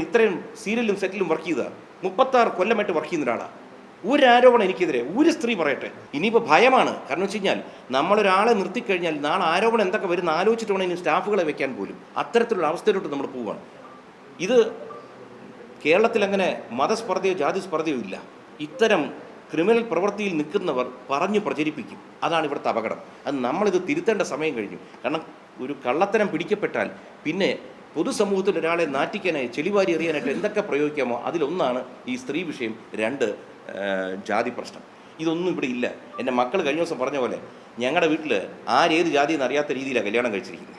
ഇത്രയും സീരിയലും സെറ്റിലും വർക്ക് ചെയ്ത. മുപ്പത്താറ് കൊല്ലമായിട്ട് വർക്ക് ചെയ്യുന്ന ഒരാളാണ് ഒരു ആരോപണം എനിക്കെതിരെ. ഒരു സ്ത്രീ പറയട്ടെ. ഇനിയിപ്പോൾ ഭയമാണ്. കാരണം വെച്ച് കഴിഞ്ഞാൽ നമ്മളൊരാളെ നിർത്തിക്കഴിഞ്ഞാൽ നാളെ ആരോപണം എന്തൊക്കെ വരുന്ന ആലോചിച്ചിട്ട് വേണം ഇനി സ്റ്റാഫുകളെ വെക്കാൻ പോലും. അത്തരത്തിലുള്ള അവസ്ഥയിലോട്ട് നമ്മൾ പോവുകയാണ് ഇത് കേരളത്തിൽ അങ്ങനെ മതസ്പർദ്ധയോ ജാതി സ്പർദ്ധയോ ഇല്ല. ഇത്തരം ക്രിമിനൽ പ്രവൃത്തിയിൽ നിൽക്കുന്നവർ പറഞ്ഞു പ്രചരിപ്പിക്കും. അതാണ് ഇവിടുത്തെ അപകടം. അത് നമ്മളിത് തിരുത്തേണ്ട സമയം കഴിഞ്ഞു. കാരണം ഒരു കള്ളത്തരം പിടിക്കപ്പെട്ടാൽ പിന്നെ പൊതുസമൂഹത്തിൽ ഒരാളെ നാറ്റിക്കാനായി ചെളിവാരി എറിയാനായിട്ട് എന്തൊക്കെ പ്രയോഗിക്കാമോ അതിലൊന്നാണ് ഈ സ്ത്രീ വിഷയം രണ്ട് ജാതി പ്രശ്നം. ഇതൊന്നും ഇവിടെ ഇല്ല. എന്റെ മക്കൾ കഴിഞ്ഞ ദിവസം പറഞ്ഞ പോലെ ഞങ്ങളുടെ വീട്ടിൽ ആരേത് ജാതി എന്ന് അറിയാത്ത രീതിയിലാണ് കല്യാണം കഴിച്ചിരിക്കുന്നത്.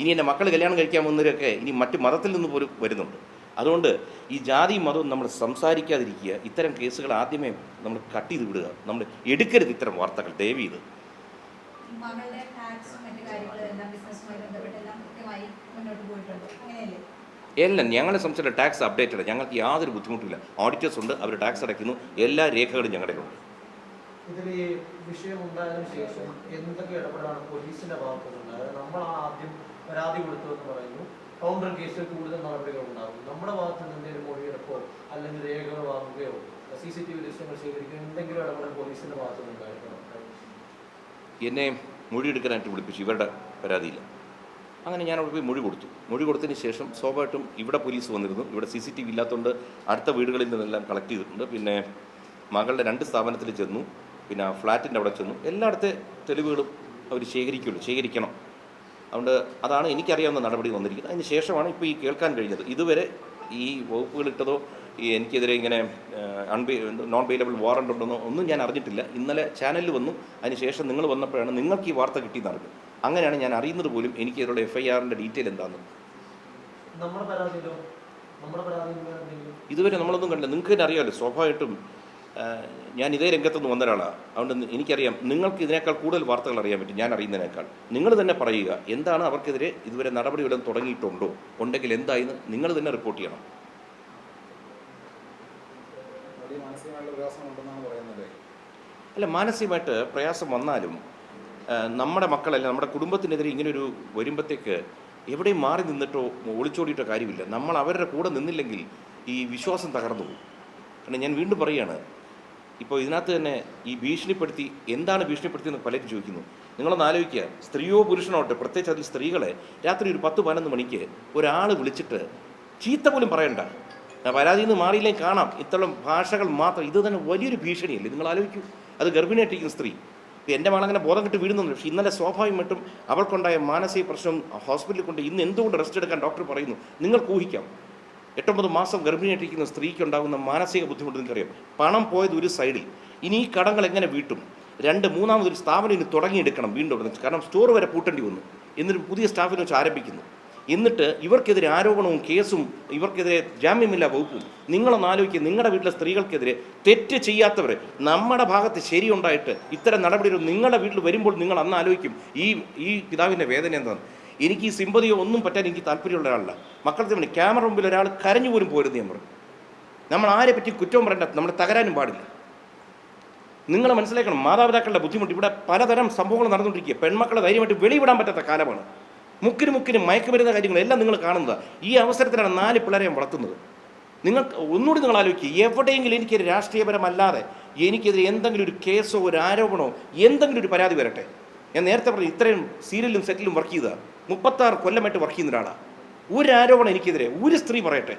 ഇനി എന്റെ മക്കൾ കല്യാണം കഴിക്കാൻ വന്നവരൊക്കെ ഇനി മറ്റ് മതത്തിൽ നിന്ന് പോലും വരുന്നുണ്ട്. അതുകൊണ്ട് ഈ ജാതി മതവും നമ്മൾ സംസാരിക്കാതിരിക്കുക ഇത്തരം കേസുകൾ ആദ്യമേ നമ്മൾ കട്ട് ചെയ്ത് വിടുക. നമ്മൾ എടുക്കരുത് ഇത്തരം വാർത്തകൾ ദയവ് ചെയ്ത്. മകളുടെ ടാക്സും മറ്റു കാര്യങ്ങളും എല്ലാം ബിസിനസ്സുമായി ബന്ധപ്പെട്ട് എല്ലാം കൃത്യമായി മുന്നോട്ട് പോയിട്ടുണ്ട്. അങ്ങനെയല്ലേ? എല്ലാം ഞങ്ങളെ സംബന്ധിച്ചുള്ള ടാക്സ് അപ്ഡേറ്റ് അപ്ഡേറ്റഡ് ഞങ്ങൾക്ക് യാതൊരു ബുദ്ധിമുട്ടില്ല ഓഡിറ്റേഴ്സ് ഉണ്ട് അവർ ടാക്സ് അടയ്ക്കുന്നു. എല്ലാ രേഖകളും ഞങ്ങളുടെ ഉണ്ട് ഇതിൽ ഈ വിഷയം ഉണ്ടായതിനു ശേഷം എന്തൊക്കെ പോലീസിന്റെ നമ്മളാണ് ആദ്യം പരാതി പറയുന്നു. കൗണ്ടർ കേസിൽ കൂടുതൽ നടപടികൾ ഉണ്ടാകും. നമ്മുടെ ഭാഗത്ത് നിന്ന് എന്തെങ്കിലും മൊഴിയെടുപ്പോ അല്ലെങ്കിൽ രേഖകൾ വാങ്ങുകയോ സി സി ടി വി ദൃശ്യങ്ങൾ ശേഖരിക്കുകയോ എന്തെങ്കിലും ഇടപെടൽ പോലീസിന്റെ ഭാഗത്തു നിന്നുണ്ടായിട്ടുണ്ടോ എന്നെ മൊഴിയെടുക്കാനായിട്ട് വിളിപ്പിച്ചു. ഇവരുടെ പരാതിയില്ല. അങ്ങനെ ഞാൻ അവിടെ പോയി മൊഴി കൊടുത്തു. മൊഴി കൊടുത്തതിന് ശേഷം സ്വാഭാവികമായിട്ടും ഇവിടെ പോലീസ് വന്നിരുന്നു. ഇവിടെ സി സി ടി വി ഇല്ലാത്തതുകൊണ്ട് അടുത്ത വീടുകളിൽ നിന്നെല്ലാം കളക്ട് ചെയ്തിട്ടുണ്ട്. പിന്നെ മകളുടെ രണ്ട് സ്ഥാപനത്തിൽ ചെന്നു. പിന്നെ ഫ്ലാറ്റിന്റെ അവിടെ ചെന്നു. എല്ലായിടത്തെ തെളിവുകളും അവർ ശേഖരിക്കുള്ളൂ ശേഖരിക്കണം. അതുകൊണ്ട് അതാണ് എനിക്കറിയാവുന്ന നടപടി വന്നിരിക്കുന്നത്. അതിന് ശേഷമാണ് ഇപ്പോൾ ഈ കേൾക്കാൻ കഴിഞ്ഞത്. ഇതുവരെ ഈ വകുപ്പുകൾ ഇട്ടതോ ഈ എനിക്കെതിരെ ഇങ്ങനെ അൺബി നോൺ ബെയിലബിൾ വാറണ്ട് ഉണ്ടെന്നോ ഒന്നും ഞാൻ അറിഞ്ഞിട്ടില്ല. ഇന്നലെ ചാനലിൽ വന്നു. അതിനുശേഷം നിങ്ങൾ വന്നപ്പോഴാണ് നിങ്ങൾക്ക് ഈ വാർത്ത കിട്ടിയെന്ന് അറിഞ്ഞത്. അങ്ങനെയാണ് ഞാൻ അറിയുന്നത് പോലും എനിക്ക് ഇവരുടെ എഫ് ഐ ആറിന്റെ ഡീറ്റെയിൽ എന്താണെന്ന് ഇതുവരെ നമ്മളൊന്നും കണ്ടില്ല. നിങ്ങൾക്ക് തന്നെ അറിയാമല്ലോ സ്വാഭാവികമായിട്ടും ഞാൻ ഇതേ രംഗത്തുനിന്ന് വന്ന ഒരാളാണ് അതുകൊണ്ട് എനിക്കറിയാം നിങ്ങൾക്ക് ഇതിനേക്കാൾ കൂടുതൽ വാർത്തകൾ അറിയാൻ പറ്റും ഞാൻ അറിയുന്നതിനേക്കാൾ. നിങ്ങൾ തന്നെ പറയുക എന്താണ് അവർക്കെതിരെ ഇതുവരെ നടപടികളും തുടങ്ങിയിട്ടുണ്ടോ? ഉണ്ടെങ്കിൽ എന്തായെന്ന് നിങ്ങൾ തന്നെ റിപ്പോർട്ട് ചെയ്യണം. ഉണ്ടെന്നാണ് പറയുന്നത്. അല്ല മാനസികമായിട്ട് പ്രയാസം വന്നാലും നമ്മുടെ മക്കളല്ല നമ്മുടെ കുടുംബത്തിനെതിരെ ഇങ്ങനൊരു വരുമ്പോഴത്തേക്ക് എവിടെയും മാറി നിന്നിട്ടോ ഒളിച്ചോടിയിട്ടോ കാര്യമില്ല. നമ്മൾ അവരുടെ കൂടെ നിന്നില്ലെങ്കിൽ ഈ വിശ്വാസം തകർന്നു പോകും. കാരണം ഞാൻ വീണ്ടും പറയുകയാണ് ഇപ്പോൾ ഇതിനകത്ത് തന്നെ ഈ ഭീഷണിപ്പെടുത്തി എന്താണ് ഭീഷണിപ്പെടുത്തിയെന്ന് പലരും ചോദിക്കുന്നു. നിങ്ങളൊന്ന് ആലോചിക്കുക സ്ത്രീയോ പുരുഷനോട്ടെ പ്രത്യേകിച്ച് അതിൽ സ്ത്രീകളെ രാത്രി ഒരു പത്ത് പതിനൊന്ന് മണിക്ക് ഒരാൾ വിളിച്ചിട്ട് ചീത്ത പോലും പറയണ്ട. പരാതിയിൽ നിന്ന് മാറിയില്ലെങ്കിൽ കാണാം. ഇത്തരം ഭാഷകൾ മാത്രം. ഇത് തന്നെ വലിയൊരു ഭീഷണിയല്ലേ? നിങ്ങൾ ആലോചിക്കൂ. അത് ഗർഭിണിയായിട്ടിരിക്കുന്ന സ്ത്രീ. എന്റെ മകളങ്ങനെ ബോധം കിട്ടി വീഴുന്നുണ്ട്. പക്ഷേ ഇന്നലെ സ്വാഭാവികമായിട്ടും അവൾക്കുണ്ടായ മാനസിക പ്രശ്നം ഹോസ്പിറ്റലിൽ കൊണ്ട് ഇന്ന് എന്തുകൊണ്ട് റെസ്റ്റ് എടുക്കാൻ ഡോക്ടർ പറയുന്നു? നിങ്ങൾക്ക് ഊഹിക്കാം. എട്ടൊമ്പത് മാസം ഗർഭിണിയായിട്ടിരിക്കുന്ന സ്ത്രീക്ക് ഉണ്ടാകുന്ന മാനസിക ബുദ്ധിമുട്ട് നിങ്ങൾക്കറിയാം. പണം പോയത് ഒരു സൈഡിൽ. ഇനി ഈ കടങ്ങൾ എങ്ങനെ വീട്ടും? രണ്ട് മൂന്നാമതൊരു സ്ഥാപനം ഇനി തുടങ്ങിയെടുക്കണം വീണ്ടും. കാരണം സ്റ്റോർ വരെ പൂട്ടേണ്ടി വന്നു. എന്നിട്ട് പുതിയ സ്റ്റാഫിനെ വെച്ച് ആരംഭിക്കുന്നു. എന്നിട്ട് ഇവർക്കെതിരെ ആരോപണവും കേസും ഇവർക്കെതിരെ ജാമ്യമില്ല വകുപ്പും നിങ്ങളൊന്ന് ആലോചിക്കുക നിങ്ങളുടെ വീട്ടിലെ സ്ത്രീകൾക്കെതിരെ തെറ്റ് ചെയ്യാത്തവർ നമ്മുടെ ഭാഗത്ത് ശരിയുണ്ടായിട്ട് ഇത്തരം നടപടികൾ നിങ്ങളുടെ വീട്ടിൽ വരുമ്പോൾ നിങ്ങൾ അന്ന് ആലോചിക്കും ഈ ഈ പിതാവിന്റെ വേദന എന്താണ്? എനിക്ക് ഈ സിമ്പതിയോ ഒന്നും പറ്റാൻ എനിക്ക് താല്പര്യമുള്ള ഒരാളല്ല. മക്കളെ തമ്മിൽ ക്യാമറ മുമ്പിൽ ഒരാൾ കരഞ്ഞു പോലും ഞാൻ പറഞ്ഞു നമ്മൾ ആരെ പറ്റി കുറ്റവും പറയേണ്ട നമ്മൾ തകരാനും പാടില്ല. നിങ്ങൾ മനസ്സിലാക്കണം മാതാപിതാക്കളുടെ ബുദ്ധിമുട്ട് ഇവിടെ പലതരം സംഭവങ്ങൾ നടന്നുകൊണ്ടിരിക്കുക. പെൺമക്കളെ ധൈര്യമായിട്ട് വെളിവിടാൻ പറ്റാത്ത കാലമാണ്. മുക്കിന് മുക്കിന് മയക്കുമരുന്ന കാര്യങ്ങളെല്ലാം നിങ്ങൾ കാണുന്നത്. ഈ അവസരത്തിലാണ് നാല് പിള്ളേരെ വളർത്തുന്നത്. നിങ്ങൾ ഒന്നുകൂടി നിങ്ങൾ ആലോചിക്കുക എവിടെയെങ്കിലും എനിക്ക് രാഷ്ട്രീയപരമല്ലാതെ എനിക്കെതിരെ എന്തെങ്കിലും ഒരു കേസോ ഒരു ആരോപണമോ എന്തെങ്കിലും ഒരു പരാതി വരട്ടെ. ഞാൻ നേരത്തെ പറഞ്ഞു ഇത്രയും സീരിയലും സെറ്റിലും വർക്ക് ചെയ്ത മുപ്പത്താറ് കൊല്ലമായിട്ട് വർക്ക് ചെയ്യുന്ന ഒരാളാണ് ഒരു ആരോപണം എനിക്കെതിരെ ഒരു സ്ത്രീ പറയട്ടെ.